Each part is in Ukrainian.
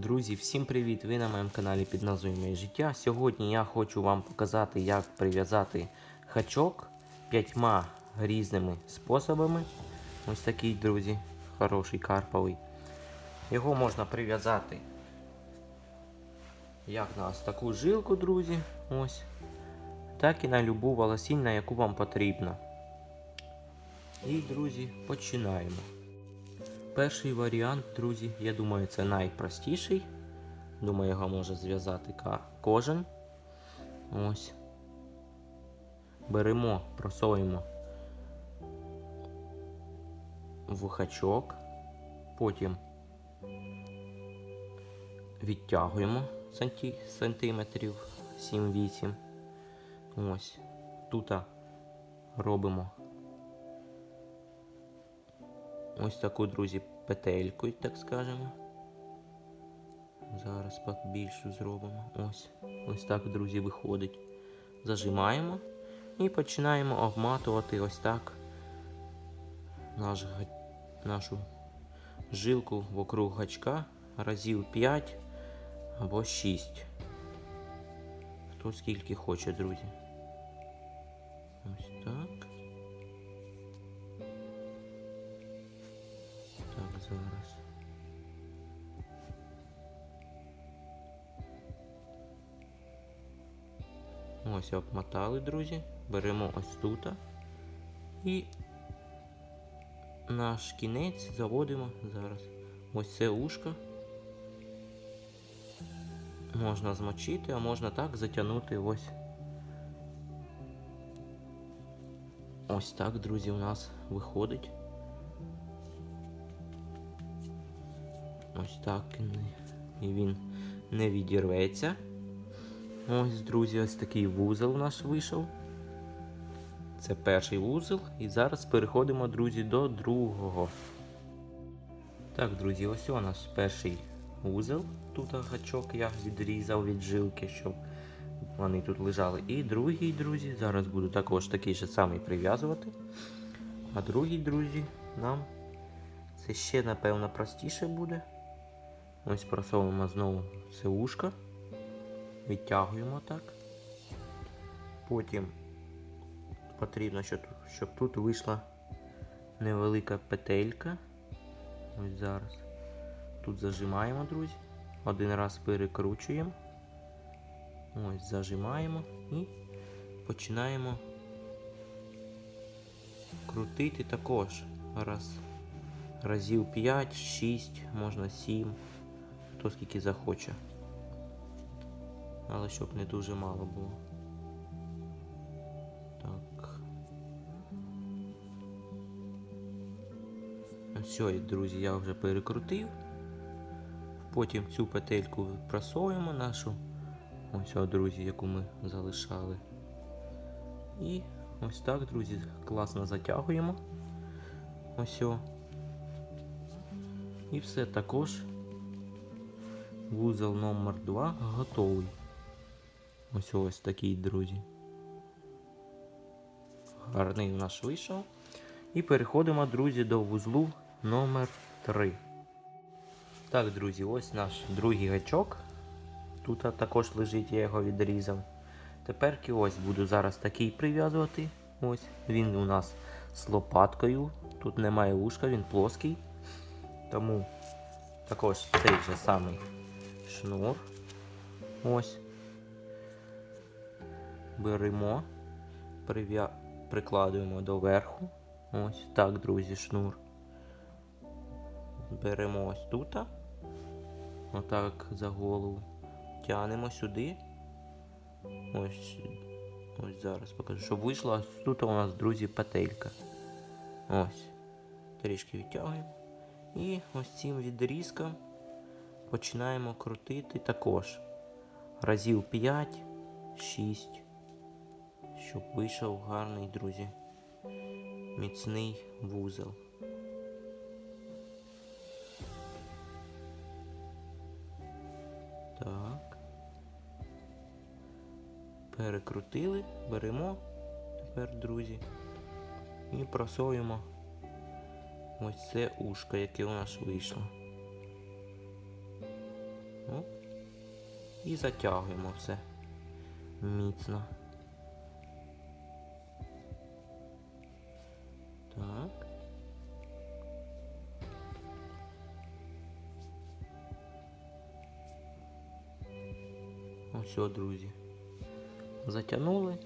Друзі, всім привіт! Ви на моєму каналі під назвою Моє життя. Сьогодні я хочу вам показати, як прив'язати хачок п'ятьма різними способами. Ось такий, друзі, хороший карповий. Його можна прив'язати як на ось таку жилку, друзі. Ось. Так і на любу волосінь, на яку вам потрібно. І, друзі, починаємо. Перший варіант, друзі, я думаю, це найпростіший. Думаю, його може зв'язати кожен. Ось. Беремо, просовуємо в хачок, потім відтягуємо сантиметрів 7-8. Ось. Тут робимо ось таку, друзі, петельку, так скажемо. Зараз більшу зробимо. Ось. Ось так, друзі, виходить. Зажимаємо і починаємо обматувати ось так наш, нашу жилку вокруг гачка разів 5 або 6. Хто скільки хоче, друзі. Ось так. Зараз. Ось обмотали, друзі. Беремо ось тут. І наш кінець заводимо зараз. Ось це ушко. Можна змочити, а можна так затягнути ось. Ось так, друзі, у нас виходить. Ось так і він не відірветься. Ось, друзі, ось такий вузол у нас вийшов. Це перший вузол. І зараз переходимо, друзі, до другого. Так, друзі, ось у нас перший вузол. Тут гачок я відрізав від жилки, щоб вони тут лежали. І другий, друзі, зараз буду також такий же самий прив'язувати. А другий, друзі, нам це ще, напевно, простіше буде. Ось просовуємо знову це ушко. Відтягуємо так. Потім потрібно, щоб, тут вийшла невелика петелька. Ось зараз. Тут зажимаємо, друзі. Один раз перекручуємо. Ось зажимаємо і починаємо крутити також. Раз. Разів 5, 6, можна 7, хто скільки захоче. Але щоб не дуже мало було. Так. Все, друзі, я вже перекрутив. Потім цю петельку просовуємо нашу. Ось, о, друзі, яку ми залишали. І ось так, друзі, класно затягуємо. Ось. І все також. Вузол номер 2 готовий. Ось ось такий, друзі. Гарний у нас вийшов. І переходимо, друзі, до вузлу номер 3. Так, друзі, ось наш другий гачок. Тут також лежить, я його відрізав. Тепер ось буду зараз такий прив'язувати. Ось, він у нас з лопаткою. Тут немає вушка, він плоский. Тому також цей же самий шнур. Ось. Беремо, прикладуємо до верху. Ось так, друзі, шнур. Беремо ось тут. Отак за голову. Тянемо сюди. Ось. Ось зараз покажу, щоб вийшла тут у нас, друзі, петелька. Ось. Трішки відтягуємо. І ось цим відрізком починаємо крутити також. Разів 5, 6. Щоб вийшов гарний, друзі. Міцний вузол. Так. Перекрутили, беремо тепер, друзі, і просовуємо ось це ушко, яке у нас вийшло. І затягуємо все міцно. Так. Ось, друзі. Затягнули.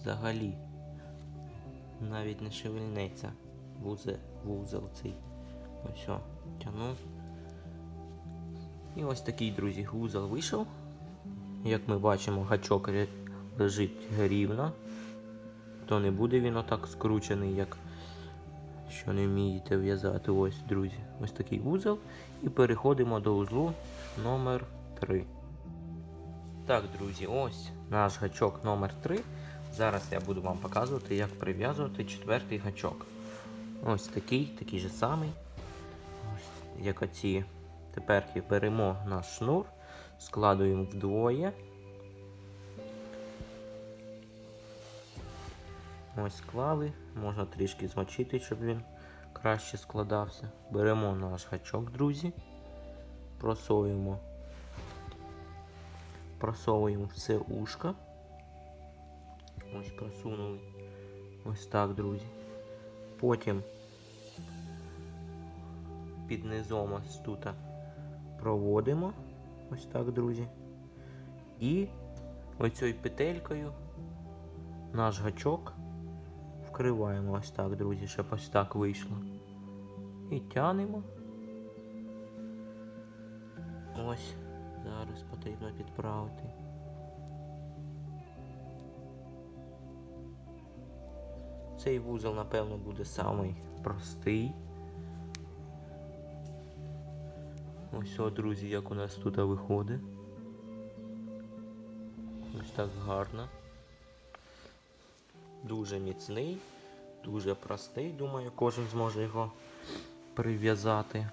Взагалі навіть не шевельнеться вузел цей. Ось о, тянув. І ось такий, друзі, вузел вийшов. Як ми бачимо, гачок лежить рівно. То не буде він отак скручений, як що не вмієте в'язати. Ось, друзі, ось такий вузол. І переходимо до узлу номер 3. Так, друзі, ось наш гачок номер 3. Зараз я буду вам показувати, як прив'язувати четвертий гачок. Ось такий, такий же самий. Ось, як оці. Тепер беремо наш шнур, складуємо вдвоє. Ось склали, можна трішки змочити, щоб він краще складався. Беремо наш гачок, друзі, просовуємо, просовуємо все ушко. Ось просунули. Ось так, друзі. Потім під низом ось тут проводимо. Ось так, друзі. І оцею петелькою наш гачок вкриваємо ось так, друзі, щоб ось так вийшло. І тянемо. Ось, зараз потрібно підправити. Цей вузол, напевно, буде самий простий. Ось, друзі, як у нас тут виходить. Ось так гарно. Дуже міцний, дуже простий, думаю, кожен зможе його прив'язати.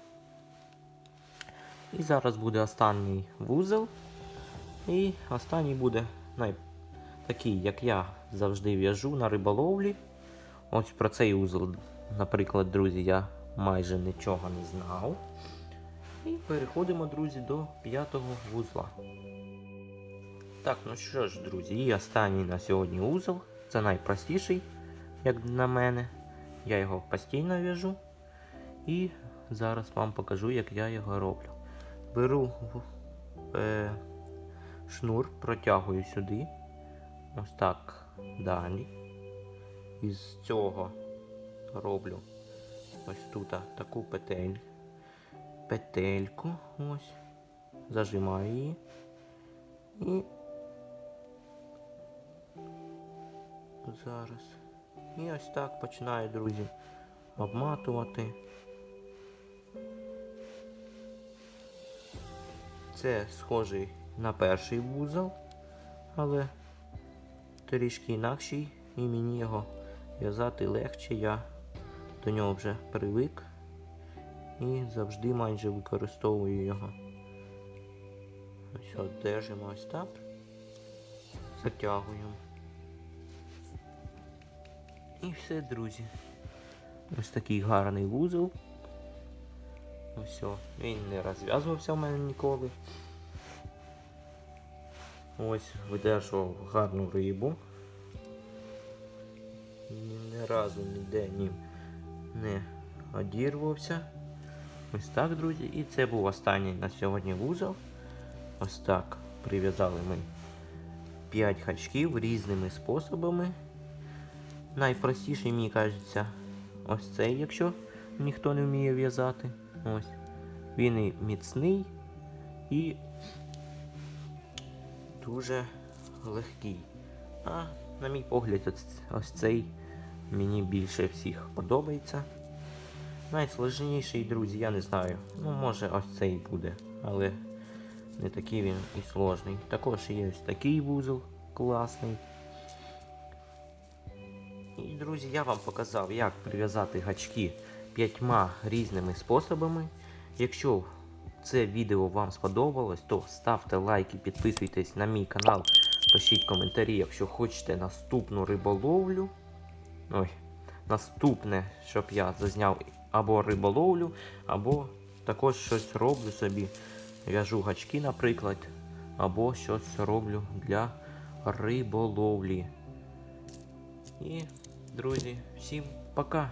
І зараз буде останній вузол. І останній буде най... такий, як я завжди в'яжу на риболовлі. Ось про цей узол, наприклад, друзі, я майже нічого не знав. І переходимо, друзі, до п'ятого вузла. Так, ну що ж, друзі, і останній на сьогодні узол. Це найпростіший, як на мене. Я його постійно в'яжу. І зараз вам покажу, як я його роблю. Беру е, шнур, протягую сюди. Ось так далі. Із цього роблю ось тут таку петель. Петельку. Ось. Зажимаю її. І зараз. І ось так починаю, друзі, обматувати. Це схожий на перший вузол, але трішки інакший, і мені його в'язати легше, я до нього вже привик і завжди майже використовую його. Ось от держимо ось так, затягуємо. І все, друзі. Ось такий гарний вузол. Ось, він не розв'язувався в мене ніколи. Ось видержував гарну рибу. Ні, разу ніде ні не одірвався. Ось так, друзі. І це був останній на сьогодні вузол. Ось так прив'язали ми 5 хачків різними способами. Найпростіший, мені кажеться, ось цей, якщо ніхто не вміє в'язати. Ось. Він і міцний і дуже легкий. А, на мій погляд, ось, цей мені більше всіх подобається. Найсложніший, друзі, я не знаю. Ну, може ось цей буде, але не такий він і сложний. Також є ось такий вузол класний. І, друзі, я вам показав, як прив'язати гачки п'ятьма різними способами. Якщо це відео вам сподобалось, то ставте лайки, підписуйтесь на мій канал, пишіть коментарі, якщо хочете наступну риболовлю. Ой, наступне, щоб я зазняв або риболовлю, або також щось роблю собі. В'яжу гачки, наприклад, або щось роблю для риболовлі. І, друзі, всім пока!